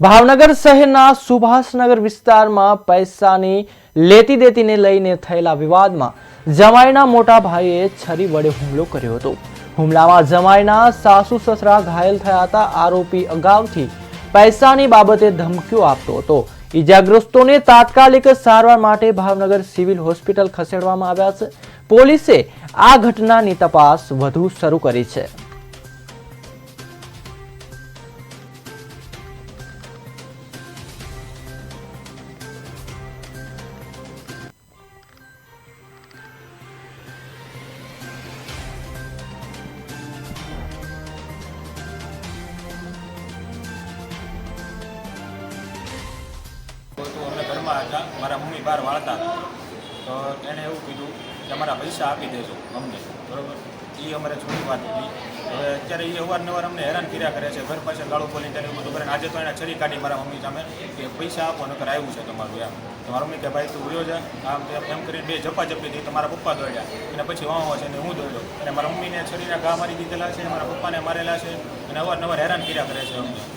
ભાવનગર શહેરના સુભાષનગર વિસ્તારમાં પૈસાની લેતી દેતીને લઈને થયેલા વિવાદમાં જમાઈના મોટા ભાઈએ છરી વડે હુમલો કર્યો હતો. હુમલામાં જમાઈના સાસુ સસરા ઘાયલ થયા હતા. આરોપી અગાઉથી પૈસાની બાબતે ધમકીઓ આપતો હતો. ઈજાગ્રસ્તોને તાત્કાલિક સારવાર માટે ભાવનગર સિવિલ હોસ્પિટલ ખસેડવામાં આવ્યા છે. પોલીસે આ ઘટનાની તપાસ વધુ શરૂ કરી છે. અમે હતા મારા મમ્મી બહાર વાળતા હતા. તો એણે એવું કીધું કે અમારા પૈસા આપી દેજો અમને. બરોબર? એ અમારે છોડી વાત. હતી હવે અત્યારે એ અવારનવાર અમને હેરાન કર્યા કરે છે. ઘર પાસે ગાળું બોલીને તેને બધું કરે. આજે તો એને છરી કાઢી મારા મમ્મી સામે કે પૈસા આપો, નકર આવ્યું છે તમારું એમ. તો મારા મમ્મી કે, ભાઈ, તું ઉડ્યો જા. આમ એમ કરીને બે જપા જપી હતી તમારા પપ્પા દોડ્યા. અને પછી વાંવા છે અને હું દોડ્યો. અને મારા મમ્મીને છરીના ઘા મારી દીધેલા છે, મારા પપ્પાને મારેલા છે. અને અવારનવાર હેરાન કર્યા કરે છે અમને.